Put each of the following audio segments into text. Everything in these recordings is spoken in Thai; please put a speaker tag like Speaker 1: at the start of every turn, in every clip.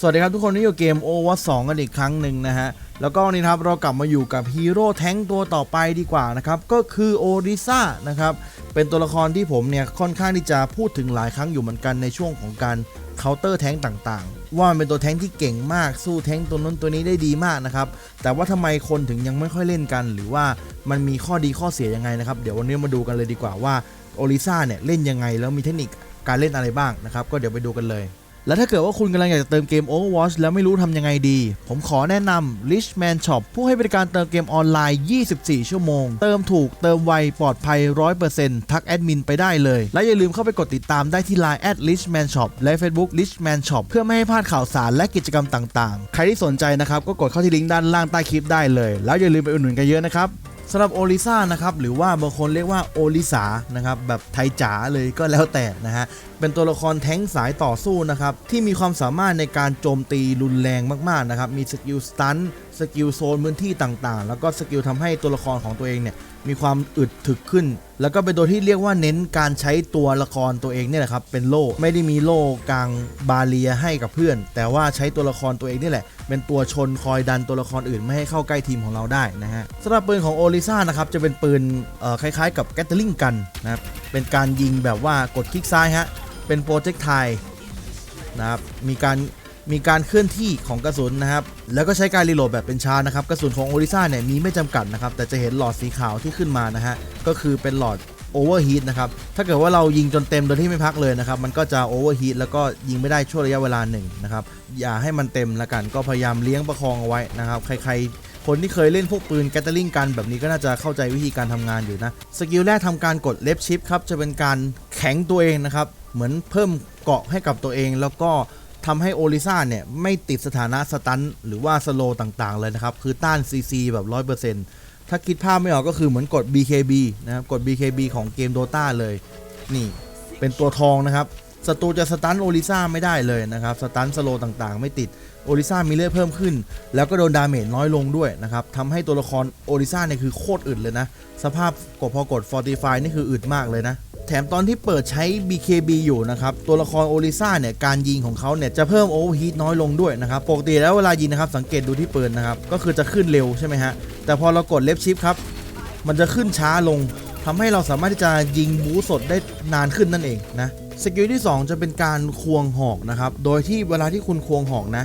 Speaker 1: สวัสดีครับทุกคนนี่อยู่เกม Overwatch 2กันอีกครั้งหนึ่งนะฮะ แล้วก็วันนี้ครับเรากลับมาอยู่กับฮีโร่แท้งตัวต่อไปดีกว่านะครับ ก็คือโอริซ่านะครับ เป็นตัวละครที่ผมเนี่ยค่อนข้างที่จะพูดถึงหลายครั้งอยู่เหมือนกันในช่วงของการเคาน์เตอร์แท้งต่างๆ ว่ามันเป็นตัวแท้งที่เก่งมากสู้แท้งตัวนั้นตัวนี้ได้ดีมากนะครับ แต่ว่าทำไมคนถึงยังไม่ค่อยเล่นกัน หรือว่ามันมีข้อดีข้อเสียยังไงนะครับ เดี๋ยววันนี้มาดูกันเลยดีกว่าว่าโอริซ่าเนี่ยเล่นยังไงแล้วมีเทคนิคการเล่นอะไรบ้างนะครับ ก็เดี๋ยวไปดูกันเลย และถ้าเกิดว่าคุณกำลังอยากจะเติมเกม Overwatch แล้วไม่รู้ทำยังไงดี ผมขอแนะนำ Richman Shop ผู้ให้บริการเติมเกมออนไลน์ 24 ชั่วโมง เติมถูกเติมไว ปลอดภัย 100%ทักแอดมินไปได้เลย และอย่าลืมเข้าไปกดติดตามได้ที่ Line at Richman Shop และ Facebook Richman Shop เพื่อไม่ให้พลาดข่าวสารและกิจกรรมต่างๆ ใครที่สนใจนะครับก็กดเข้าที่ลิงก์ด้านล่างใต้คลิปได้เลย แล้วอย่าลืมไปอุดหนุนกันเยอะนะครับ สำหรับโอลิซ่านะครับหรือว่าบางคนเรียกว่าโอลิสานะครับแบบไทยจ๋าเลยก็แล้วแต่นะฮะเป็นตัวละครแท้งสายต่อสู้นะครับที่มีความสามารถในการโจมตีรุนแรงมากๆนะครับมีสกิลสตันสกิลโซนพื้นที่ต่างๆ แล้วก็สกิลทำให้ตัวละครของตัวเองเนี่ย มีความอึดถึกขึ้น แล้วก็เป็นตัวที่เรียกว่าเน้นการใช้ตัวละครตัวเองเนี่ยแหละครับเป็นโล่ไม่ได้มีโล่กลางบาเรียให้กับเพื่อน แต่ว่าใช้ตัวละครตัวเองนี่แหละ เป็นตัวชนคอยดันตัวละครอื่นไม่ให้เข้าใกล้ทีมของเราได้นะฮะสำหรับปืนของโอลิซ่านะครับจะเป็นปืนคล้ายๆ กับแกตเตอร์ลิงกันนะครับเป็นการยิงแบบว่ากดคลิกซ้ายฮะเป็นโปรเจกต์ไทนะครับมีการ มีการเคลื่อนที่ของกระสุนนะครับ แล้วก็ใช้การรีโหลดแบบเป็นชาร์จนะครับ กระสุนของโอริซ่าเนี่ยมีไม่จำกัดนะครับ แต่จะเห็นหลอดสีขาวที่ขึ้นมานะฮะ ก็คือเป็นหลอดโอเวอร์ฮีทนะครับ ถ้าเกิดว่าเรายิงจนเต็มโดยที่ไม่พักเลยนะครับ มันก็จะโอเวอร์ฮีทแล้วก็ยิงไม่ได้ช่วงระยะเวลาหนึ่งนะครับ อย่าให้มันเต็มละกัน ก็พยายามเลี้ยงประคองเอาไว้นะครับ ใครๆ คนที่เคยเล่นพวกปืนแกตเตอร์ลิงกันแบบนี้ก็น่าจะเข้าใจวิธีการทำงานอยู่นะ สกิลแรกทำการกดเลฟชิปครับ จะเป็นการแข็งตัวเองนะครับ เหมือนเพิ่มเกาะให้กับตัวเองแล้วก็ ทำให้โอลิซ่าเนี่ย ไม่ติดสถานะสตันหรือว่าสโลต่างๆ เลยนะครับ คือต้าน CC แบบ 100%ถ้าคิดภาพไม่ออกก็คือเหมือนกด BKB นะครับ กด BKB ของเกม Dota เลย นี่เป็นตัวทองนะครับศัตรูจะสตันโอลิซ่าไม่ได้เลยนะครับ สตันสโลต่างๆ ไม่ติดโอลิซ่ามีเลือดเพิ่มขึ้น แล้วก็โดนดาเมจน้อยลงด้วยนะครับทำให้ตัวละครโอลิซ่าเนี่ยคือโคตรอึดเลยนะ สภาพกดพอกด Fortify นี่คืออึดมากเลยนะ แถมตอนที่เปิดใช้ BKB อยู่นะครับ ตัวละครโอลิซ่าเนี่ย การยิงของเขาเนี่ย จะเพิ่มโอเวอร์ฮีทน้อยลงด้วยนะครับ ปกติแล้วเวลายิงนะครับ สังเกตดูที่ปืนนะครับ ก็คือจะขึ้นเร็วใช่ไหมฮะ แต่พอเรากดเลฟชิปครับ มันจะขึ้นช้าลงทำให้เราสามารถที่จะยิงบูสดได้นานขึ้นนั่นเองนะสกิลที่ 2 จะเป็นการควงหอกนะครับ โดยที่เวลาที่คุณควงหอกนะ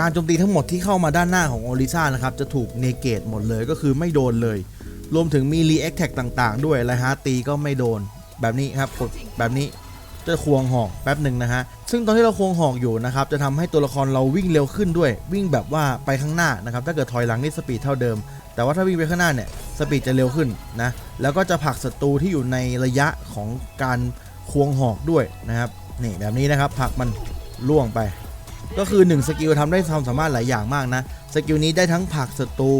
Speaker 1: การโจมตีทั้งหมดที่เข้ามาด้านหน้าของโอลิซ่านะครับจะถูกเนเกตหมดเลยก็คือไม่โดนเลย รวมถึงมีรีแอคแท็กต่างๆ ด้วยและฮะตีก็ไม่โดน แบบนี้ครับกดแบบนี้จะควงหอกแป๊บหนึ่งนะฮะ ซึ่งตอนที่เราควงหอกอยู่นะครับ จะทำให้ตัวละครเราวิ่งเร็วขึ้นด้วย วิ่งแบบว่าไปข้างหน้านะครับ ถ้าเกิดถอยหลังนี่สปีดเท่าเดิม แต่ว่าถ้าวิ่งไปข้างหน้าเนี่ยสปีดจะเร็วขึ้นนะ แล้วก็จะผลักศัตรูที่อยู่ในระยะของการควงหอกด้วยนะครับนี่แบบนี้นะครับผลักมันล่วงไป ก็คือ1สกิลทำได้ความสามารถหลายอย่างมากนะ สกิลนี้ได้ทั้งผลักศัตรู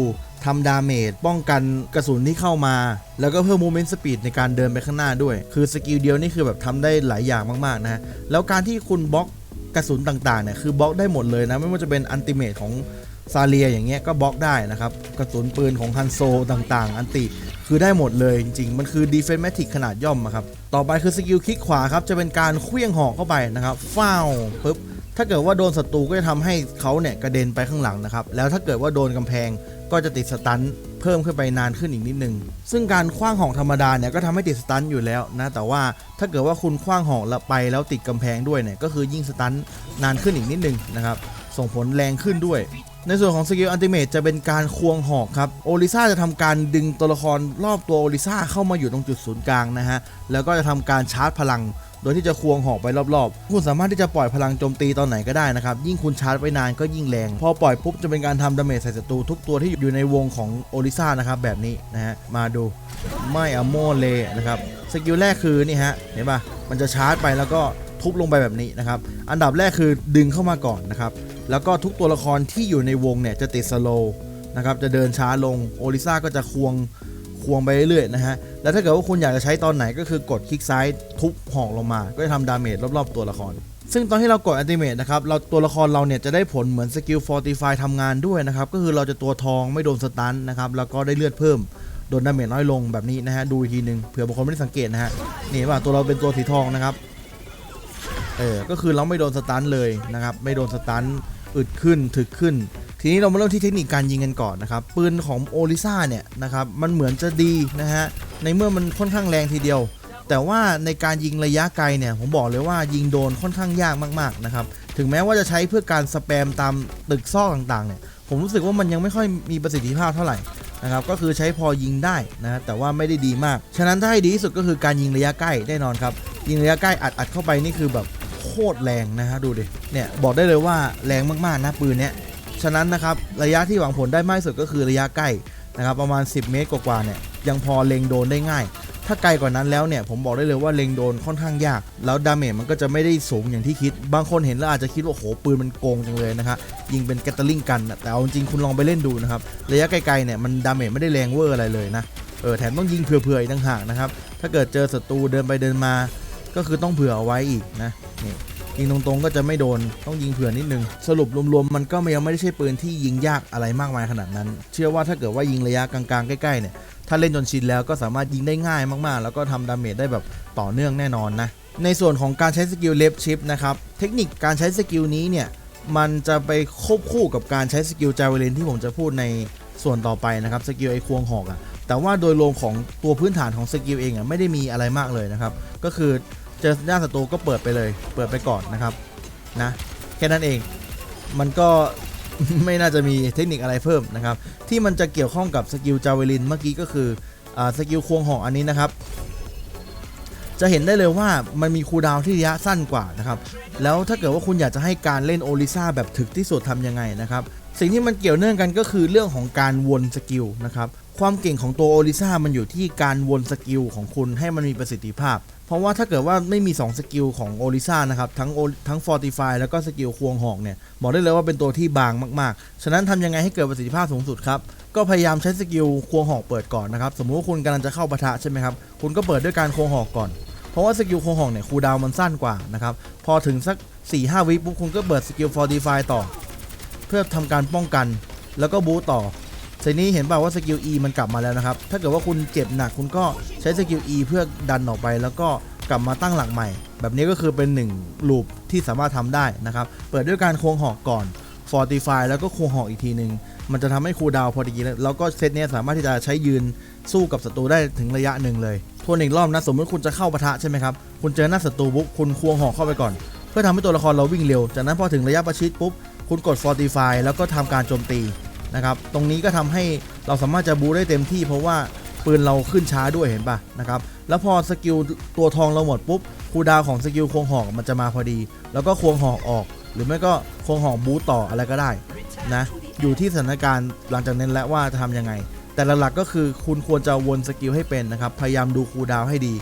Speaker 1: ทำดาเมจป้องกันกระสุนที่เข้ามา แล้วก็เพิ่ม movement speed ในการเดินไปข้างหน้าด้วย คือสกิลเดียวนี่คือแบบทำได้หลายอย่างมากๆนะแล้วการที่คุณบล็อกกระสุนต่างๆเนี่ยคือบล็อกได้หมดเลยนะ ไม่ว่าจะเป็นอันติเมทของซาเลียอย่างเงี้ยก็บล็อกได้นะครับ กระสุนปืนของฮันโซต่างๆ อันติคือได้หมดเลยจริง ๆ มันคือ defensive ขนาดย่อมอะครับ ต่อไปคือสกิลคลิกขวาครับ จะเป็นการเคลื่องหอกเข้าไปนะครับฟ้าวปึ๊บถ้าเกิดว่าโดนศัตรูก็จะทำให้เขาเนี่ยกระเด็นไปข้างหลังนะครับ แล้วถ้าเกิดว่าโดนกำแพง ก็จะติดสตันเพิ่มขึ้นไปนานขึ้นอีกนิดนึง ซึ่งการคว้างหอกธรรมดาเนี่ยก็ทำให้ติดสตันอยู่แล้วนะ แต่ว่าถ้าเกิดว่าคุณคว้างหอกแล้วไปแล้วติดกำแพงด้วยเนี่ยก็คือยิ่งสตันนานขึ้นอีกนิดนึงนะครับ ส่งผลแรงขึ้นด้วย ในส่วนของสกิลอันติเมตจะเป็นการควงหอกครับ โอลิซ่าจะทำการดึงตัวละครรอบตัวโอลิซ่าเข้ามาอยู่ตรงจุดศูนย์กลางนะฮะ แล้วก็จะทำการชาร์จพลัง โดยที่จะควงหอกไปรอบๆ คุณสามารถที่จะปล่อยพลังโจมตีตอนไหนก็ได้นะครับ ยิ่งคุณชาร์จไปนานก็ยิ่งแรง พอปล่อยปุ๊บจะเป็นการทำดาเมจใส่ศัตรูทุกตัวที่อยู่ในวงของโอลิซ่านะครับแบบนี้นะฮะ มาดูไม่อโมเลนะครับ สกิลแรกคือนี่ฮะ เห็นปะมันจะชาร์จไปแล้วก็ทุบลงไปแบบนี้นะครับ อันดับแรกคือดึงเข้ามาก่อนนะครับ แล้วก็ทุกตัวละครที่อยู่ในวงเนี่ยจะติดสโลว์นะครับ จะเดินช้าลง โอลิซ่าก็จะควง ควงไปเรื่อยๆนะฮะ แล้วถ้าเกิดว่าคุณอยากจะใช้ตอนไหนก็คือกดคลิกซ้ายทุบหอกลงมา ก็จะทำดาเมจรอบๆตัวละคร ซึ่งตอนที่เรากดอันติเมตนะครับ เราตัวละครเราเนี่ยจะได้ผลเหมือนสกิล Fortify ทำงานด้วยนะครับ ก็คือเราจะตัวทองไม่โดนสตันนะครับ แล้วก็ได้เลือดเพิ่ม โดนดาเมจน้อยลงแบบนี้นะฮะ ดูอีกทีหนึ่งเผื่อบางคนไม่ได้สังเกตนะฮะ นี่ว่าตัวเราเป็นตัวสีทองนะครับ เออ ก็คือเราไม่โดนสตันเลยนะครับ ไม่โดนสตันอึดขึ้นถึกขึ้น ทีนี้เรามาเริ่มที่เทคนิคการยิงกันก่อนนะครับ ปืนของโอลิซ่าเนี่ยนะครับมันเหมือนจะดีนะฮะในเมื่อมันค่อนข้างแรงทีเดียว แต่ว่าในการยิงระยะไกลเนี่ยผมบอกเลยว่ายิงโดนค่อนข้างยากมากๆนะครับถึงแม้ว่าจะใช้เพื่อการสแปมตามตึกซอกต่างๆเนี่ยผมรู้สึกว่ามันยังไม่ค่อยมีประสิทธิภาพเท่าไหร่นะครับก็คือใช้พอยิงได้นะฮะแต่ว่าไม่ได้ดีมาก ฉะนั้นถ้าให้ดีที่สุดก็คือการยิงระยะใกล้แน่นอนครับยิงระยะใกล้อัดอัดเข้าไปนี่คือแบบโคตรแรงนะฮะดูดิเนี่ยบอกได้เลยว่าแรงมากๆนะปืนเนี้ย ฉะนั้นนะครับระยะที่หวังผลได้มากที่สุดก็คือระยะใกล้นะครับประมาณ 10 เมตรกว่าๆเนี่ยยังพอเล็งโดนได้ง่าย ถ้าไกลกว่านั้นแล้วเนี่ยผมบอกได้เลยว่าเล็งโดนค่อนข้างยาก แล้วดาเมจมันก็จะไม่ได้สูงอย่างที่คิด บางคนเห็นแล้วอาจจะคิดว่าโอ้โหปืนมันโกงจังเลยนะครับยิงเป็นแกตเตอร์ลิงกันนะแต่เอาจริงคุณลองไปเล่นดูนะครับระยะไกลๆเนี่ยมันดาเมจไม่ได้แรงเวอร์อะไรเลยนะเออแถมต้องยิงเผื่อๆอีกต่างหากนะครับถ้าเกิดเจอศัตรูเดินไปเดินมา ก็คือต้องเผื่อเอาไว้อีกนะนี่ ยิงตรงๆก็จะไม่โดนต้องยิงเผื่อนิดนึง สรุปรวมๆมันก็ยังไม่ได้ใช่ปืนที่ยิงยากอะไรมากมายขนาดนั้น เชื่อว่าถ้าเกิดว่ายิงระยะกลางๆ ใกล้ๆเนี่ยถ้าเล่นจนชินแล้วก็สามารถยิงได้ง่ายมากๆ แล้วก็ทำดาเมจได้แบบต่อเนื่องแน่นอนนะ ในส่วนของการใช้สกิลเลฟชิปนะครับ เทคนิคการใช้สกิลนี้เนี่ย มันจะไปควบคู่กับการใช้สกิลจาวเวลินที่ผมจะพูดในส่วนต่อไปนะครับ สกิลไอควงหอกอะแต่ว่าโดยรวมของตัวพื้นฐานของสกิลเองอะไม่ได้มีอะไรมากเลยนะครับ ก็คือ เจอหน้าศัตรูก็เปิดไปเลย เปิดไปก่อนนะครับนะแค่นั้นเองมันก็ไม่น่าจะมีเทคนิคอะไรเพิ่มนะครับ ที่มันจะเกี่ยวข้องกับสกิลจาเวลินเมื่อกี้ก็คืออสกิลควงหอกอันนี้นะครับ จะเห็นได้เลยว่ามันมีคูดาวที่ระยะสั้นกว่านะครับ แล้วถ้าเกิดว่าคุณอยากจะให้การเล่นโอลิซ่าแบบถึกที่สุดทำยังไงนะครับ สิ่งที่มันเกี่ยวเนื่องกันก็คือเรื่องของการวนสกิลนะครับ ความเก่งของตัวโอลิซ่ามันอยู่ที่การวนสกิลของคุณให้มันมีประสิทธิภาพ เพราะว่าถ้าเกิดว่าไม่มี 2 สกิลของโอลิซ่านะครับ ทั้งทั้ง Fortify แล้วก็สกิลควงหอกเนี่ย บอกได้เลยว่าเป็นตัวที่บางมากๆ ฉะนั้นทำยังไงให้เกิดประสิทธิภาพสูงสุดครับ ก็พยายามใช้สกิลควงหอกเปิดก่อนนะครับ สมมุติว่าคุณกำลังจะเข้าปะทะใช่ไหมครับ คุณก็เปิดด้วยการควงหอกก่อน เพราะว่าสกิลควงหอกเนี่ยคูดาวมันสั้นกว่านะครับ พอถึงสัก4-5วิปุ๊บคุณก็เปิดสกิล Fortify ต่อ เพื่อทำการป้องกัน แล้วก็บูต่อ ทีนี้เห็นเปล่าว่าสกิล E มันกลับมาแล้วนะครับ ถ้าเกิดว่าคุณเจ็บหนักคุณก็ใช้สกิล E เพื่อดันออกไปแล้วก็กลับมาตั้งหลักใหม่ แบบนี้ก็คือเป็น1ลูปที่สามารถทำได้นะครับ เปิดด้วยการควงหอกก่อน Fortify แล้วก็ควงหอกอีกทีหนึ่งมันจะทำให้คูดาวพอดีแล้วก็เซตเนี้ยสามารถที่จะใช้ยืนสู้กับศัตรูได้ถึงระยะหนึ่งเลยทวนอีกรอบนะ สมมติคุณจะเข้าปะทะใช่ไหมครับ คุณเจอหน้าศัตรูปุ๊บคุณควงหอกเข้าไปก่อน เพื่อทำให้ตัวละครเราวิ่งเร็ว จากนั้นพอถึงระยะประชิดปุ๊บคุณกด Fortify แล้วก็ทำการโจมตี นะครับ ตรงนี้ก็ทำให้เราสามารถจะบูได้เต็มที่ เพราะว่าปืนเราขึ้นช้าด้วยเห็นปะนะครับ แล้วพอสกิลตัวทองเราหมดปุ๊บคูดาวของสกิลควงหอกมันจะมาพอดี แล้วก็ควงหอกออก หรือไม่ก็ควงหอกบูต่ออะไรก็ได้นะอยู่ที่สถานการณ์หลังจากนั้นแล้วว่าจะทำยังไง แต่หลักๆก็คือคุณควรจะวนสกิลให้เป็นนะครับ พยายามดูคูดาวให้ดี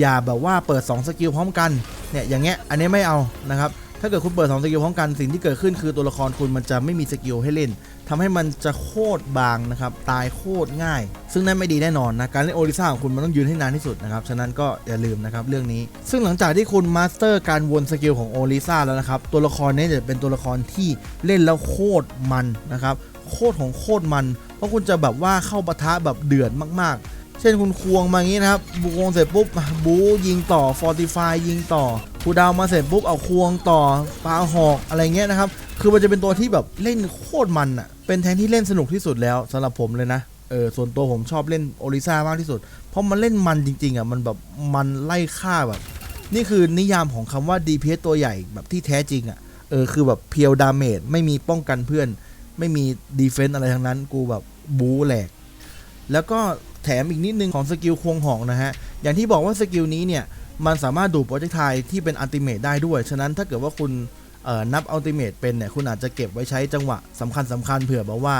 Speaker 1: อย่าแบบว่าเปิด 2 สกิลพร้อมกันเนี่ยอย่างเงี้ยอันนี้ไม่เอานะครับ ถ้าเกิดคุณเปิด2สกิลพร้อมกันสิ่งที่เกิดขึ้นคือตัวละครคุณมันจะไม่มีสกิลให้เล่นทำให้มันจะโคตรบางนะครับ ตายโคตรง่าย ซึ่งนั่นไม่ดีแน่นอนนะการเล่นโอริซ่าของคุณมันต้องยืนให้นานที่สุดนะครับ ฉะนั้นก็อย่าลืมนะครับเรื่องนี้ ซึ่งหลังจากที่คุณมาสเตอร์การวนสกิลของโอริซ่าแล้วนะครับตัวละครนี้จะเป็นตัวละครที่เล่นแล้วโคตรมันนะครับโคตรของโคตรมัน เพราะคุณจะแบบว่าเข้าปะทะแบบเดือดมากๆ เช่นคุณควงมาอย่างนี้นะครับบูควงเสร็จปุ๊บบูยิงต่อ Fortify ยิงต่อคูดาวมาเสร็จปุ๊บเอาควงต่อปลาหอกอะไรเงี้ยนะครับ คือมันจะเป็นตัวที่แบบเล่นโคตรมันอะเป็นแทงที่เล่นสนุกที่สุดแล้วสำหรับผมเลยนะเออส่วนตัวผมชอบเล่นโอริซ่ามากที่สุด เพราะมันเล่นมันจริงๆอะมันแบบมันไล่ฆ่าแบบ นี่คือนิยามของคำว่า DPS ตัวใหญ่แบบที่แท้จริงอะเออคือแบบเพียวดาเมจไม่มีป้องกันเพื่อน ไม่มีดีเฟนต์อะไรทั้งนั้น กูแบบบูแหลก แล้วก็ แถมอีกนิดนึงของสกิลควงหอกนะฮะ อย่างที่บอกว่าสกิลนี้เนี่ยมันสามารถดูดโปรเจกต์ไทที่เป็นอัลติเมทได้ด้วย ฉะนั้นถ้าเกิดว่าคุณนับอัลติเมทเป็นเนี่ยคุณอาจจะเก็บไว้ใช้จังหวะสำคัญสคัญๆเผื่อแบบว่า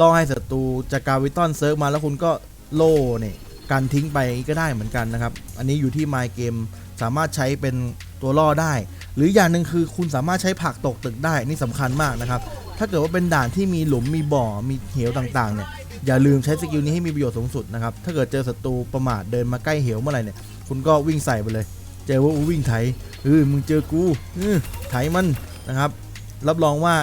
Speaker 1: ล่อให้ศัตรูจากกาวิตอนเซิร์ฟมาแล้วคุณก็โล่เนี่ยการทิ้งไปก็ได้เหมือนกันนะครับ อันนี้อยู่ที่ My Game สามารถใช้เป็นตัวล่อได้ หรืออย่างหนึ่งคือคุณสามารถใช้ผักตกตึกได้นี่สำคัญมากนะครับ ถ้าเกิดว่าเป็นด่านที่มีหลุมมีบ่อมีเหวต่างๆเนี่ยอย่าลืมใช้สกิลนี้ให้มีประโยชน์สูงสุดนะครับถ้าเกิดเจอศัตรูประมาทเดินมาใกล้เหวเมื่อไหร่เนี่ยคุณก็วิ่งใส่ไปเลย เจอว่าอูวิ่งไถเออมึงเจอกูเออไถมันนะครับ รับรองว่า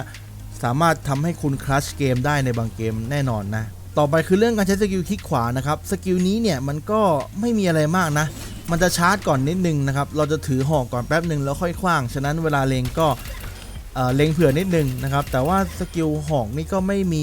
Speaker 1: สามารถทำให้คุณคลัชเกมได้ในบางเกมแน่นอนนะ ต่อไปคือเรื่องการใช้สกิลคลิกขวานะครับสกิลนี้เนี่ยมันก็ไม่มีอะไรมากนะ มันจะชาร์จก่อนนิดนึงนะครับ เราจะถือหอกก่อนแป๊บหนึ่งแล้วค่อยคว้าง ฉะนั้นเวลาเลงก็ เล็งเผื่อนิดนึงนะครับ แต่ว่าสกิลหอกนี่ก็ไม่มี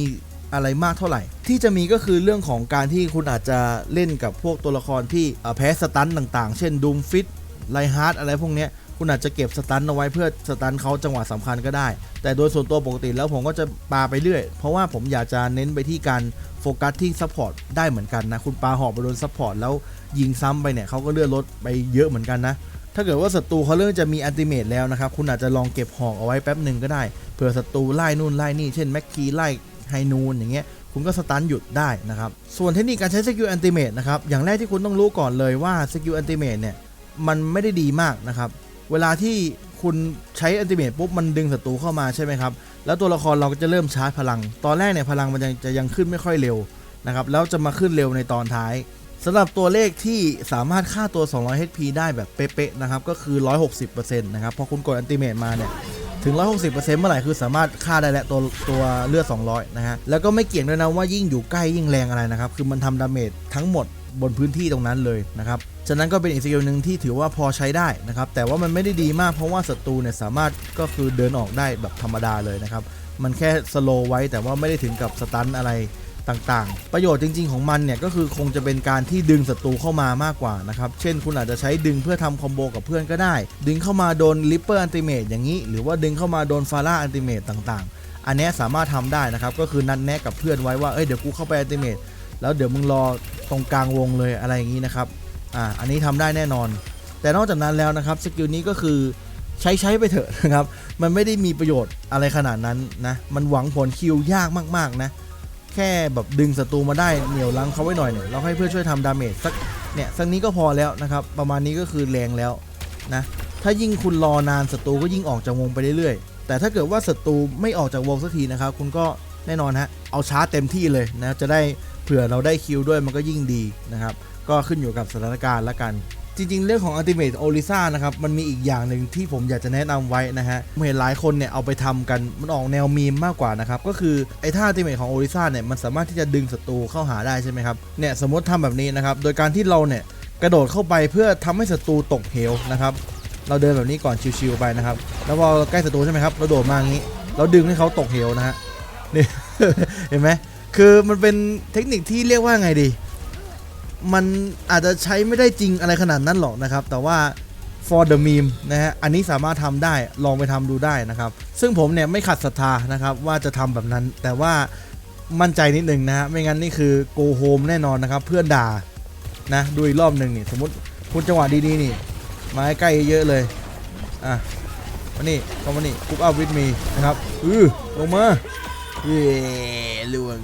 Speaker 1: อะไรมากเท่าไหร่ ที่จะมีก็คือเรื่องของการที่คุณอาจจะเล่นกับพวกตัวละครที่แพ้สตันต่างๆ เช่นดูมฟิตไลฮาร์ดอะไรพวกนี้คุณอาจจะเก็บสตันเอาไว้เพื่อสตันเขาจังหวะสำคัญก็ได้ แต่โดยส่วนตัวปกติแล้วผมก็จะปาไปเรื่อย เพราะว่าผมอยากจะเน้นไปที่การโฟกัสที่ซัพพอร์ตได้เหมือนกันนะ คุณปาหอกไปโดนซัพพอร์ตแล้วยิงซ้ำไปเนี่ยเขาก็เลื่อนลดไปเยอะเหมือนกันนะ ถ้าเกิดว่าศัตรูเขาเริ่มจะมีอันติเมตแล้วนะครับ คุณอาจจะลองเก็บหอกเอาไว้แป๊บหนึ่งก็ได้ เผื่อศัตรูไล่นู่นไล่นี่ เช่นแม็กคีไล่ไฮนูนอย่างเงี้ย คุณก็สตันหยุดได้นะครับ ส่วนเทคนิคการใช้สกิลอันติเมตนะครับ อย่างแรกที่คุณต้องรู้ก่อนเลยว่าสกิลอันติเมตเนี่ย มันไม่ได้ดีมากนะครับ เวลาที่คุณใช้อันติเมตปุ๊บมันดึงศัตรูเข้ามาใช่ไหมครับ แล้วตัวละครเราก็จะเริ่มชาร์จพลัง ตอนแรกเนี่ยพลังมันยังจะยังขึ้นไม่ค่อยเร็วนะครับ แล้วจะมาขึ้นเร็วในตอนท้าย สำหรับตัวเลขที่สามารถฆ่าตัว 200 HP ได้แบบเป๊ะๆนะครับ ก็คือ 160%นะครับพอคุณกดอันติเมตมาเนี่ย ถึง 160%เมื่อไหร่คือสามารถฆ่าได้แล้วตัวตัวเลือด 200 นะฮะ แล้วก็ไม่เกี่ยงด้วยนะว่ายิ่งอยู่ใกล้ยิ่งแรงอะไรนะครับ คือมันทำดาเมจทั้งหมดบนพื้นที่ตรงนั้นเลยนะครับ ฉะนั้นก็เป็นอีกสกิลหนึ่งที่ถือว่าพอใช้ได้นะครับ แต่ว่ามันไม่ได้ดีมากเพราะว่าศัตรูเนี่ยสามารถก็คือเดินออกได้แบบธรรมดาเลยนะครับ มันแค่สโลไว้แต่ว่าไม่ได้ถึงกับสตันอะไร ต่างๆ ประโยชน์จริง ๆ ของมันเนี่ยก็คือคงจะเป็นการที่ดึงศัตรูเข้ามามากกว่านะครับ เช่น คุณอาจจะใช้ดึงเพื่อทำคอมโบกับเพื่อนก็ได้ ดึงเข้ามาโดนลิปเปอร์อันติเมตอย่างนี้ หรือว่าดึงเข้ามาโดนฟาร่าอันติเมตต่างๆ อันนี้สามารถทำได้นะครับ ก็คือนัดแนะกับเพื่อนไว้ว่า เอ้ย เดี๋ยวกูเข้าไปอันติเมตแล้วเดี๋ยวมึงรอตรงกลางวงเลยอะไรอย่างนี้นะครับ อ่า อันนี้ทำได้แน่นอน แต่นอกจากนั้นแล้วนะครับสกิลนี้ก็คือใช้ใช้ไปเถอะนะครับ มันไม่ได้มีประโยชน์อะไรขนาดนั้นนะ มันหวังผลคิวยากมากๆนะ แค่แบบดึงศัตรูมาได้เหนี่ยวลังเขาไว้หน่อยเนี่ยเราให้เพื่อช่วยทำดาเมจสักเนี่ยสักนี้ก็พอแล้วนะครับประมาณนี้ก็คือแรงแล้วนะถ้ายิ่งคุณรอนานศัตรูก็ยิ่งออกจากวงไปเรื่อยๆ แต่ถ้าเกิดว่าศัตรูไม่ออกจากวงสักทีนะครับคุณก็แน่นอนฮะเอาชาร์จเต็มที่เลยนะจะได้เผื่อเราได้คิวด้วยมันก็ยิ่งดีนะครับก็ขึ้นอยู่กับสถานการณ์ละกัน ริง ๆ เรื่องของ Ultimate o l i s a นะครับ มันมีอีกอย่างหนึ่งที่ผมอยากจะแนะนำไว้นะฮะผมเห็นหลายคนเนี่ยเอาไปทำกัน มันออกแนวมีมมากกว่านะครับ ก็คือไอ้ท่า Ultimate ของ o l i s a เนี่ย มันสามารถที่จะดึงศัตรูเข้าหาได้ใช่ไหมครับ เนี่ยสมมติทำแบบนี้นะครับ โดยการที่เราเนี่ยกระโดดเข้าไปเพื่อทำให้ศัตรูตกเหวนะครับ เราเดินแบบนี้ก่อนชิวๆไปนะครับ แล้วพอใกล้ศัตรูใช่ไหมครับ เราโดดมาอย่างนี้ เราดึงให้เขาตกเหวนะฮะ นี่เห็นไหมคือมันเป็นเทคนิคที่เรียกว่าไงดี มันอาจจะใช้ไม่ได้จริงอะไรขนาดนั้นหรอกนะครับ แต่ว่า for the meme นะฮะ อันนี้สามารถทำได้ลองไปทำดูได้นะครับ ซึ่งผมเนี่ยไม่ขัดศรัทธานะครับว่าจะทำแบบนั้น แต่ว่ามั่นใจนิดนึงนะฮะ ไม่งั้นนี่คือ go home แน่นอนนะครับ เพื่อนด่านะดูอีกรอบหนึ่งนี่สมมติคุณจังหวะดีๆนี่มาใกล้เยอะเลย อะมานี่เข้ามานี่กุ๊ปอัพวิดมีนะครับ อือลงมาเย้ลวง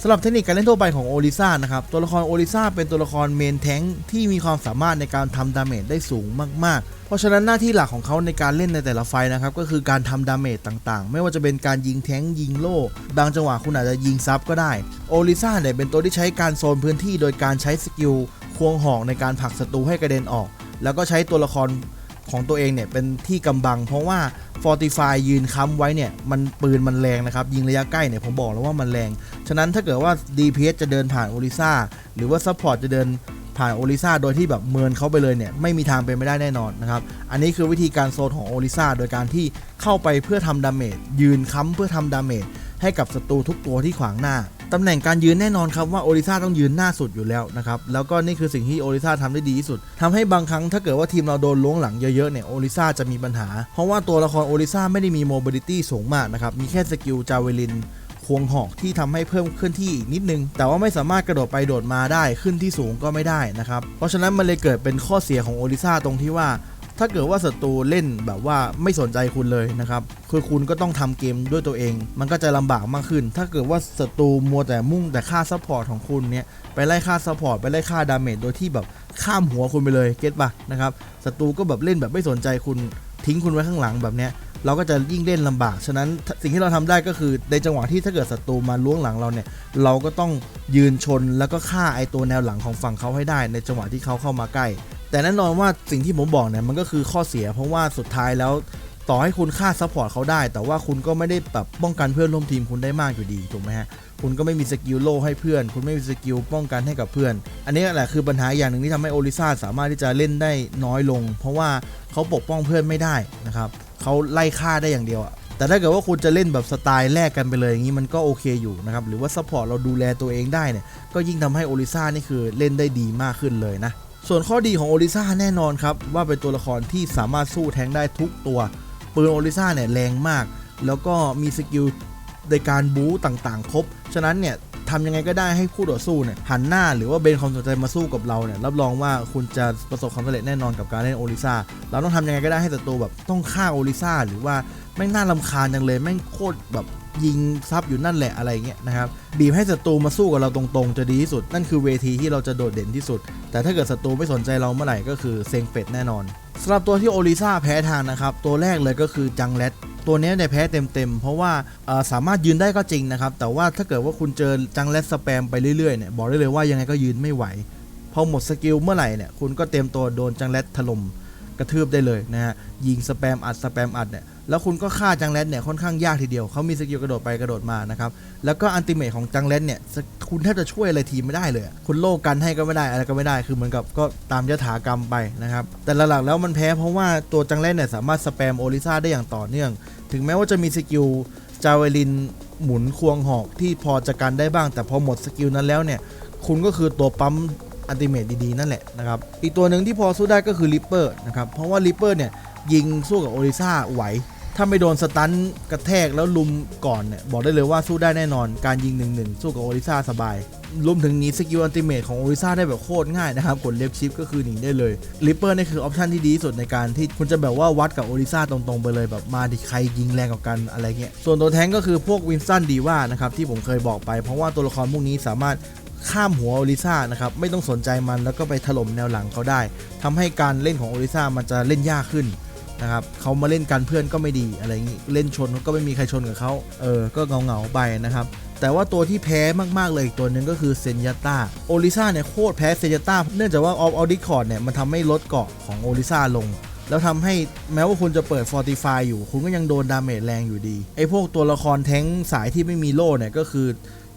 Speaker 1: สำหรับเทคนิคการเล่นทั่วไปของโอลิซ่านะครับ ตัวละครโอลิซ่าเป็นตัวละครเมนแทงที่มีความสามารถในการทำดาเมจได้สูงมาก ๆ เพราะฉะนั้นหน้าที่หลักของเขาในการเล่นในแต่ละไฟนะครับ ก็คือการทำดาเมจต่างๆ ไม่ว่าจะเป็นการยิงแทงยิงโล่บางจังหวะคุณอาจจะยิงซับก็ได้ โอลิซ่าเนี่ยเป็นตัวที่ใช้การโซนพื้นที่ โดยการใช้สกิลควงหอกในการผลักศัตรูให้กระเด็นออก แล้วก็ใช้ตัวละครของตัวเองเนี่ยเป็นที่กำบัง เพราะว่า Fortify ยืนค้ำไว้เนี่ย มันปืนมันแรงนะครับ ยิงระยะใกล้เนี่ย ผมบอกแล้วว่ามันแรง ฉะนั้นถ้าเกิดว่า DPS จะเดินผ่านโอริซ่าหรือว่า Support จะเดินผ่านโอริซ่าโดยที่แบบเมินเขาไปเลยเนี่ย ไม่มีทางเป็นไม่ได้แน่นอนนะครับ อันนี้คือวิธีการโซนของโอริซ่าโดยการที่เข้าไปเพื่อทำดาเมจยืนค้ำเพื่อทำดาเมจให้กับศัตรูทุกตัวที่ขวางหน้า ตำแหน่งการยืนแน่นอนครับว่าโอริซาต้องยืนหน้าสุดอยู่แล้วนะครับ แล้วก็นี่คือสิ่งที่โอริซาทำได้ดีที่สุดทำให้บางครั้งถ้าเกิดว่าทีมเราโดนล้วงหลังเยอะๆเนี่ยโอริซาจะมีปัญหา เพราะว่าตัวละครโอริซาไม่ได้มีโมบิลิตี้สูงมากนะครับ มีแค่สกิลจาเวลินควงหอกที่ทำให้เพิ่มเคลื่อนที่อีกนิดนึง แต่ว่าไม่สามารถกระโดดไปโดดมาได้ขึ้นที่สูงก็ไม่ได้นะครับ เพราะฉะนั้นมันเลยเกิดเป็นข้อเสียของโอริซาตรงที่ว่า ถ้าเกิดว่าศัตรูเล่นแบบว่าไม่สนใจคุณเลยนะครับคือคุณก็ต้องทำเกมด้วยตัวเอง มันก็จะลำบากมากขึ้น ถ้าเกิดว่าศัตรูมัวแต่มุ่งแต่ค่าซัพพอร์ตของคุณเนี่ยไปไล่ค่าซัพพอร์ตไปไล่ค่าดาเมจโดยที่แบบข้ามหัวคุณไปเลยเก็ตปะนะครับศัตรูก็แบบเล่นแบบไม่สนใจคุณทิ้งคุณไว้ข้างหลังแบบเนี้ยเราก็จะยิ่งเล่นลำบาก ฉะนั้นสิ่งที่เราทำได้ก็คือในจังหวะที่ถ้าเกิดศัตรูมาล้วงหลังเราเนี่ย เราก็ต้องยืนชนแล้วก็ฆ่าไอตัวแนวหลังของฝั่งเขาให้ได้ ในจังหวะที่เขาเข้ามาใกล้ แต่แน่นอนว่าสิ่งที่ผมบอกเนี่ยมันก็คือข้อเสีย เพราะว่าสุดท้ายแล้วต่อให้คุณฆ่าซัพพอร์ตเขาได้ แต่ว่าคุณก็ไม่ได้แบบป้องกันเพื่อนร่วมทีมคุณได้มากอยู่ดีถูกไหมฮะคุณก็ไม่มีสกิลโล่ให้เพื่อน คุณไม่มีสกิลป้องกันให้กับเพื่อน อันนี้แหละคือปัญหาอย่างหนึ่งที่ทำให้โอลิซาสามารถที่จะเล่นได้น้อยลง เพราะว่าเขาปกป้องเพื่อนไม่ได้นะครับเขาไล่ฆ่าได้อย่างเดียวอะแต่ถ้าเกิดว่าคุณจะเล่นแบบสไตล์แลกกันไปเลยอย่างนี้มันก็โอเคอยู่นะครับหรือว่าซัพพอร์ตเราดูแลตัวเองได้เนี่ยก็ยิ่งทำให้โอลิซานี่คือเล่นได้ดีมากขึ้นเลยนะ ส่วนข้อดีของโอลิซ่าแน่นอนครับ ว่าเป็นตัวละครที่สามารถสู้แทงได้ทุกตัวปืนโอลิซ่าเนี่ยแรงมาก แล้วก็มีสกิลในการบู๊ต่างๆ ครบ ฉะนั้นเนี่ยทำยังไงก็ได้ให้คู่ต่อสู้เนี่ยหันหน้าหรือว่าเบนความสนใจมาสู้กับเราเนี่ยรับรองว่าคุณจะประสบความสำเร็จแน่นอนกับการเล่นโอลิซ่าเราต้องทำยังไงก็ได้ให้ศัตรูแบบต้องฆ่าโอลิซ่าหรือว่าแม่งน่าลำคาญจังเลยแม่งโคตรแบบ ยิงซับอยู่นั่นแหละอะไรเงี้ยนะครับบีบให้ศัตรูมาสู้กับเราตรงๆ จะดีที่สุด นั่นคือเวทีที่เราจะโดดเด่นที่สุด แต่ถ้าเกิดศัตรูไม่สนใจเราเมื่อไหร่ก็คือเซ็งเป็ดแน่นอนสำหรับตัวที่โอลิซาแพ้ทางนะครับ ตัวแรกเลยก็คือจังเลตตัวนี้เนี่ยแพ้เต็มๆ เพราะว่าสามารถยืนได้ก็จริงนะครับ แต่ว่าถ้าเกิดว่าคุณเจอจังเลสสแปมไปเรื่อยๆเนี่ยบอกได้เลยว่ายังไงก็ยืนไม่ไหวพอหมดสกิลเมื่อไหร่เนี่ยคุณก็เต็มตัวโดนจังเลสถล่ม กระทืบได้เลยนะฮะยิงสแปมอัดสแปมอัดเนี่ยแล้วคุณก็ฆ่าจังเลสเนี่ยค่อนข้างยากทีเดียวเขามีสกิลกระโดดไปกระโดดมานะครับแล้วก็อันติเมทของจังเลสเนี่ยคุณแทบจะช่วยอะไรทีมไม่ได้เลย คุณโลกกันให้ก็ไม่ได้อะไรก็ไม่ได้คือเหมือนกับก็ตามยถากรรมไปนะครับแต่หลักๆแล้วมันแพ้เพราะว่าตัวจังเลสเนี่ยสามารถสแปมโอลิซ่าได้อย่างต่อเนื่อง ถึงแม้ว่าจะมีสกิลจาวเวลินหมุนควงหอกที่พอจะกันได้บ้าง แต่พอหมดสกิลนั้นแล้วเนี่ยคุณก็คือตัวปั๊ม อันติเมตดีๆ นั่นแหละนะครับ อีกตัวหนึ่งที่พอสู้ได้ก็คือริปเปอร์นะครับ เพราะว่าริปเปอร์เนี่ยยิงสู้กับโอริซ่าไหว ถ้าไม่โดนสตันกระแทกแล้วลุมก่อนเนี่ยบอกได้เลยว่าสู้ได้แน่นอน การยิง1-1สู้กับโอริซ่าสบายรวมถึงหนีสกิลอันติเมตของโอริซ่าได้แบบโคตรง่ายนะครับกดเลฟชิปก็คือหนีได้เลยริปเปอร์นี่คือออปชันที่ดีที่สุดในการที่คุณจะแบบว่าวัดกับโอริซ่าตรงๆ ไปเลยแบบมาดิใครยิงแรงกว่ากันอะไรเงี้ยส่วนตัวแทงก็คือพวกวินสันดีว่านะครับที่ผมเคยบอกไปเพราะว่าตัวละครพวกนี้สามารถ ข้ามหัวโอริซ่านะครับไม่ต้องสนใจมันแล้วก็ไปถล่มแนวหลังเขาได้ทำให้การเล่นของโอริซ่ามันจะเล่นยากขึ้นนะครับเขามาเล่นกันเพื่อนก็ไม่ดีอะไรอย่างนี้เล่นชนก็ไม่มีใครชนกับเขาเออก็เงาเงาไปนะครับแต่ว่าตัวที่แพ้มาก ๆ เลยอีกตัวหนึ่งก็คือเซนยาต้าโอลิซ่าเนี่ยโคตรแพ้เซนยาต้าเนื่องจากว่าออฟออดิคอร์ดเนี่ยมันทำให้ลดเกาะของโอลิซ่าลง แล้วทำให้แม้ว่าคุณจะเปิด Fortify อยู่ คุณก็ยังโดนดาเมจแรงอยู่ดี ไอ้พวกตัวละครแท้งสายที่ไม่มีโล่เนี่ยก็คือ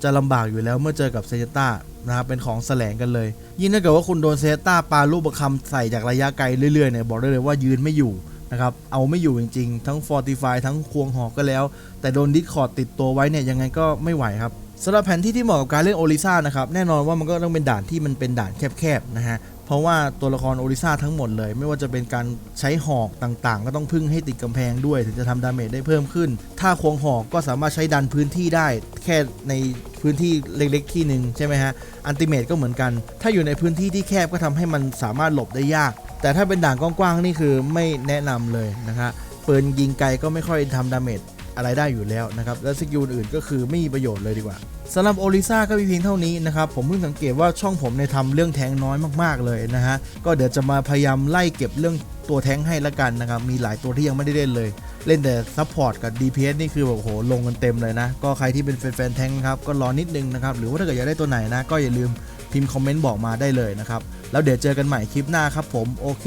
Speaker 1: จะลำบากอยู่แล้วเมื่อเจอกับเซนยาต้านะครับเป็นของแสลงกันเลย ยิ่งถ้าเกิดว่าคุณโดนเซนยาต้าปาลูกประคำใส่จากระยะไกลเรื่อยๆเนี่ยบอกได้เลยว่ายืนไม่อยู่นะครับเอาไม่อยู่จริง ๆ ทั้ง Fortify ทั้งควงหอกก็แล้ว แต่โดนดิสคอร์ดติดตัวไว้เนี่ยยังไงก็ไม่ไหวครับ สำหรับแผนที่ที่เหมาะกับการเล่นโอลิซ่านะครับแน่นอนว่ามันก็ต้องเป็นด่านที่มันเป็นด่านแคบๆนะฮะเพราะว่าตัวละครโอลิซ่าทั้งหมดเลย ไม่ว่าจะเป็นการใช้หอกต่างๆ ก็ต้องพึ่งให้ติดกำแพงด้วย ถึงจะทำดาเมจได้เพิ่มขึ้น ถ้าควงหอกก็สามารถใช้ดันพื้นที่ได้ แค่ในพื้นที่เล็กๆที่หนึ่งใช่ไหมฮะอันติเมตก็เหมือนกัน ถ้าอยู่ในพื้นที่ที่แคบก็ทำให้มันสามารถหลบได้ยาก แต่ถ้าเป็นด่านกว้างๆนี่คือไม่แนะนำเลยนะครับปืนยิงไกลก็ไม่ค่อยทำดาเมจ อะไรได้อยู่แล้วนะครับ และสกิลอื่นก็คือไม่มีประโยชน์เลยดีกว่าสำหรับโอลิซ่าก็มีเพียงเท่านี้นะครับ ผมเพิ่งสังเกตว่าช่องผมในทำเรื่องแทงน้อยมากๆเลยนะฮะ ก็เดี๋ยวจะมาพยายามไล่เก็บเรื่องตัวแทงให้ละกันนะครับ มีหลายตัวที่ยังไม่ได้เล่นเลย เล่นแต่ซัพพอร์ตกับ DPS นี่คือแบบโอ้โหลงกันเต็มเลยนะ ก็ใครที่เป็นแฟนๆแทงครับก็รอนิดนึงนะครับ หรือว่าถ้าเกิดอยากได้ตัวไหนนะก็อย่าลืมพิมพ์คอมเมนต์บอกมาได้เลยนะครับ แล้วเดี๋ยวเจอกันใหม่คลิปหน้าครับผม โอเค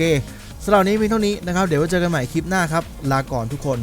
Speaker 1: สำหรับนนี้มีเท่านี้นะครับ เดี๋ยวไว้เจอกันใหม่คลิปหน้าครับ ลาก่อนทุกคน